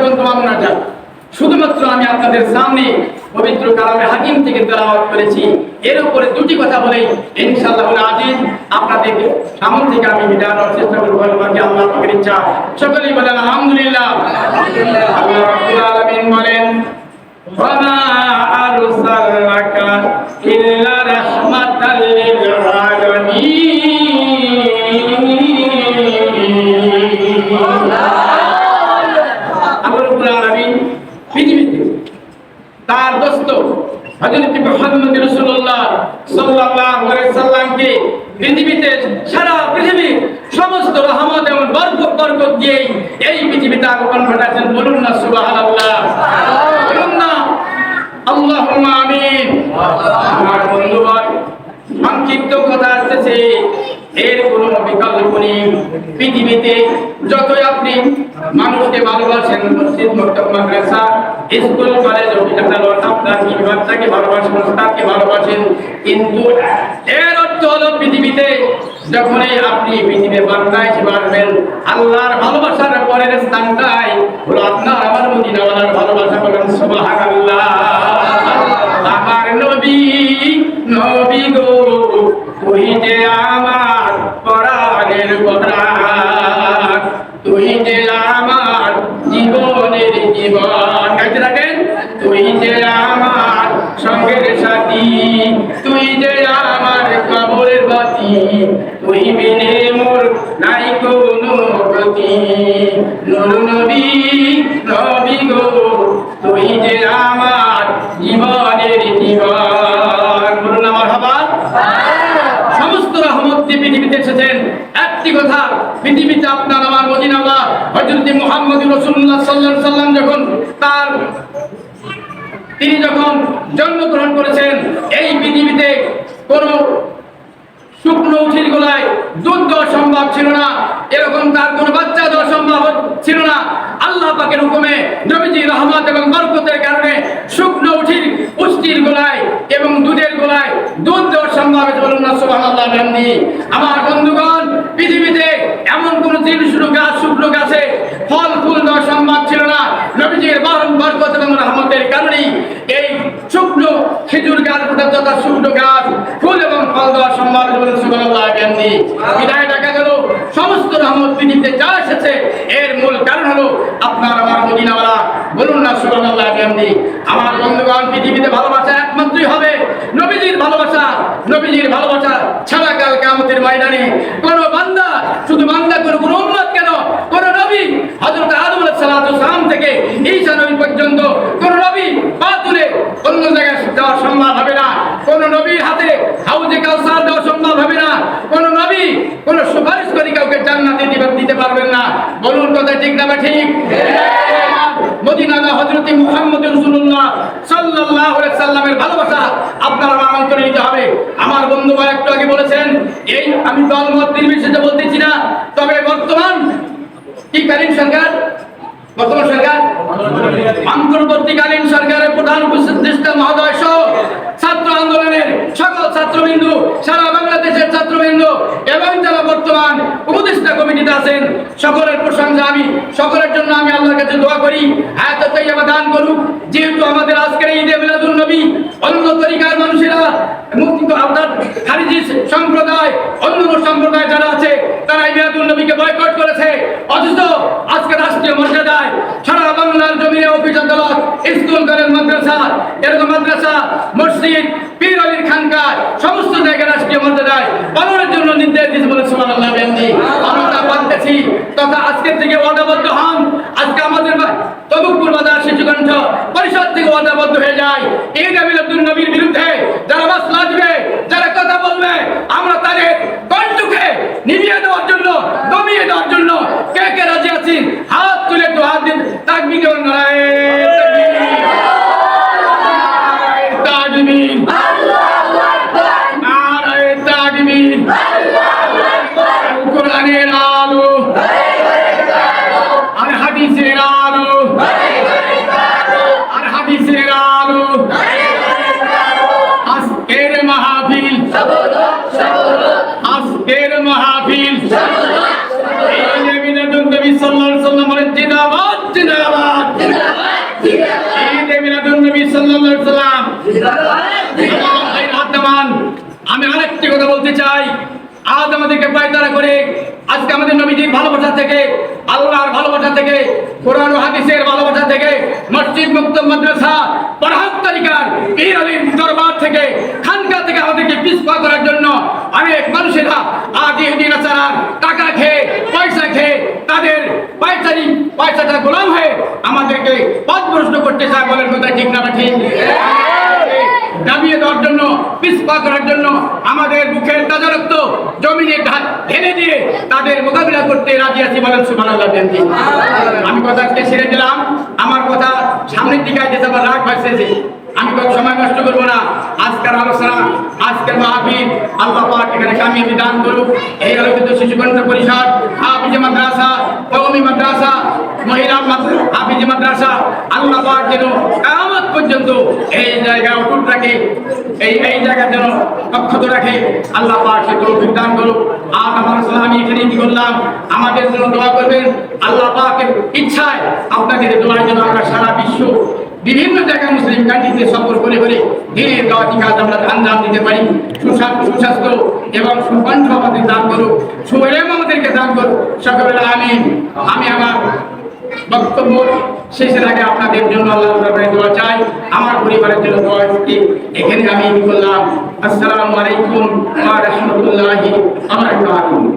এবং তোমার মোনাজাত শুধুমাত্র আমি আপনাদের সামনে পবিত্র কালামে হাকিম থেকে তেলাওয়াত করেছি। এর উপরে দুটি কথা বলেই ইনশাআল্লাহ আজিজ আপনাদেরকে সামনে থেকে আমি বিদায়ের চেষ্টা করব। বাকি আল্লাহ পাকের ইচ্ছা, সকলেই বলেন, আলহামদুলিল্লাহ। আল্লাহ রাব্বুল আলামিন বলেন ওয়ামা আরসালনাকা সারা পৃথিবী সমস্ত রহমত এবং বরকত বরকত দিয়ে এই পৃথিবীতে আগমন ঘটাচ্ছেন বলুন না, সুবহানাল্লাহ। বলুন না, আল্লাহুম্মা আমিন। আমার বন্ধুগণ, সংক্ষিপ্ত কথা আসতেছে। এর কোনো বিকল্প নেই। পৃথিবীতে যতই আপনি মানুষকে ভালোবাসেন, মসজিদ, মক্তব, মাদ্রাসা, স্কুল, কলেজ আদালত আপনার বাচ্চাকে ভালোবাসেন তাকে ভালোবাসেন, কিন্তু এর অর্থ হলো পৃথিবীতে যখনই আপনি পৃথিবীর বান্দায় বাড়বেন আল্লাহর ভালোবাসার পরের স্থানটাই হলো আপনার আমার ভালোবাসা সুবহানাল্লাহ। আমার নবী নবী গো, তুই যে আমার পরাণের পরাণ তুই যে আমার জীবনের জীবন। নাই কোনো গতি নুর নবী নবী গো তুই যে আমার জীবনের জীবন বলুন আমার হবার সমস্ত রহমত পৃথিবীতে এসেছেন। একটি কথা, পৃথিবীতে আপনার আমার মদিনাওয়ালা হযরত মুহাম্মদ রাসূলুল্লাহ সাল্লাল্লাহু আলাইহি সাল্লাম যখন তার তিনি যখন জন্মগ্রহণ করেছেন, এই পৃথিবীতে কোনো শুকনো গোলায় দুধ দেওয়া সম্ভব ছিল না। এরকম তার কোনো বাচ্চা দেওয়া সম্ভব ছিল না। আল্লাহ পাকের হুকুমে নবীজি রহমত এবং বরকতের কারণে শুকনো উঠির, পুষ্টির গোলায় এবং দুধের গোলায় দুধ দেওয়া সম্ভব বলুন না, সুবহানাল্লাহ বিহামদি আমার বন্ধুগণ পৃথিবীতে এমন কোন শুকনো গাছ শুকনো গাছে ফল ফুল দেওয়া সম্ভব ছিল না নবীজির বরং বরকত এবং রহমতের কারণেই এই শুকনো খেজুর গাছ পর্যন্ত তথা শুকনো গাছ ফুল এর মূল কারণ হলো আপনার আমার বলুন না আমার পৃথিবীতে ভালোবাসা হবে ভালোবাসা ভালোবাসা ছাড়া কাল কামতের ময়দানে কোন বান্দা শুধু বান্দা কোন কোন উম্মত কেন কোন নবী হযরত আদম আলাইহিস সালাতু সালাম থেকে ঈসা নবী পর্যন্ত কোন নবী পা তুলে অন্য জায়গায় যাওয়া সম্ভব হবে না কোন নবীর হাতে হাউজে কাউসার দেওয়া সম্ভব হবে না। কোন নবী কোন সুপারিশ করে কাউকে জান্নাতে দিতে দিতে পারবেন না। বলুন কথা ঠিক না বা ঠিক? মদিনাদা হযরত মুহাম্মদ আলাইহি সাল্লামের ভালোবাসা আপনারা আমল করে নিতে হবে। আমার বন্ধু একটু আগে বলেছেন এই আমি দলমত নির্বিশেষে বলতেছি না তবে বর্তমান কি কালীন সরকার? বর্তমান সরকার। অন্তর্বর্তীকালীন সরকারের প্রধান উপদেষ্টা মহোদয় ছাত্রবৃন্দ, সারা বাংলাদেশের ছাত্রবৃন্দ এবং যারা বর্তমান উপদেষ্টা কমিটিতে আছেন, সকলের প্রশংসা আমি, সকলের জন্য আমি আল্লাহর কাছে দোয়া করি। এত তৈবা দান করুক। যেহেতু আমাদের আজকের ঈদে মিলাদুল নবী, অন্য তরিকার মানুষেরা, মুক্ত আপনার খারিজি সম্প্রদায়, অন্য সম্প্রদায় যারা আছে, তারা মিলাদুল নবীকে বয়কট করেছে। অথচ আজকে রাষ্ট্রীয় মর্যাদায় সারা বাংলার জমিনে অফিস আদালত, স্কুল, কলেজ, মাদ্রাসা, এরকম মাদ্রাসা, মসজিদ পীর আলীর খানকার সমস্ত জায়গায় রাষ্ট্রীয় মর্যাদায় পালনের জন্য নির্দেশ দিয়েছে বলে সুবহানাল্লাহ বিহামদি আমরা তা তথা আজকের থেকে অর্ডাবদ্ধ হন। আজকে আমাদের তবুকপুর বাজার শিশুকণ্ঠ পরিষদ থেকে অর্ডাবদ্ধ হয়ে যায়। এই নবীর নবীর বিরুদ্ধে যারা বাস লাগবে যারা কথা বলবে, আমরা তাদের কণ্ঠকে নিভিয়ে আজকের মাহফিল। আজকের মাহফিল। আমি আরেকটি কথা বলতে চাই। আজ আজকে আমাদের নবীজির ভালোবাসা থেকে, আল্লাহর ভালোবাসা থেকে, কোরআন হাদিসের ভালোবাসা মসজিদ মুক্ত মাদ্রাসা পড়ার তালিকার পীর আলীর দরবার থেকে খানকা থেকে আমাদেরকে পিছপা করার জন্য অনেক মানুষেরা আজ ইহুদি নাসারার টাকা খেয়ে, পয়সা খেয়ে তাদের পয়সারি পয়সাটা গোলাম হয়ে আমাদেরকে পথভ্রষ্ট করতে চায় বলেন কথা ঠিক না ঠিক? দাবিয়ে দেওয়ার জন্য, পিছপা করার জন্য আমাদের বুকের তাজা রক্ত জমিনে ঢেলে দিয়ে তাদের মোকাবিলা করতে রাজি আছি বলেন সুবহানাল্লাহ দেনজি আমি কথা আজকে ছেড়ে দিলাম আমার কথা সামনের দিকে যেতে আমার রাগ ভাসতেছে আমি কত সময় নষ্ট করব না। আজকের আলোচনা আজকের মাহফিল আল্লাহ পাক এখানে কামিয়াবি দান করুক। এই আলোকিত শিশু কণ্ঠ পরিষদ। হাফিজে মাদ্রাসা কৌমি মাদ্রাসা মহিলা হাফিজে মাদ্রাসা আল্লাহ যেন কিয়ামত পর্যন্ত এই জায়গা অটুট রাখে, এই এই জায়গা যেন অক্ষত রাখে। আল্লাহ সে তৌফিক দান করুক। আজ আমার এখানে কি করলাম। আমাদের জন্য দোয়া করবেন। আল্লাহ ইচ্ছায় আপনাদের দোয়ার জন্য আমরা সারা বিশ্ব বিভিন্ন জায়গায় মুসলিম কান্ট্রিতে সফর করে করে দিনের আমরা আঞ্জাম দিতে পারি। সুস্বাস্থ্য এবং সুকণ্ঠ আমাদের দান করুক। সুরেম আমাদেরকে দান করুক। সকলের আমি আমি আমার বক্তব্য। শেষের আগে আপনাদের জন্য আল্লাহ দরবারে দোয়া চাই। আমার পরিবারের জন্য দোয়া করছি এখানে আমি করলাম। আসসালামু আলাইকুম ওয়া রাহমাতুল্লাহি ওয়া বারাকাতুহু।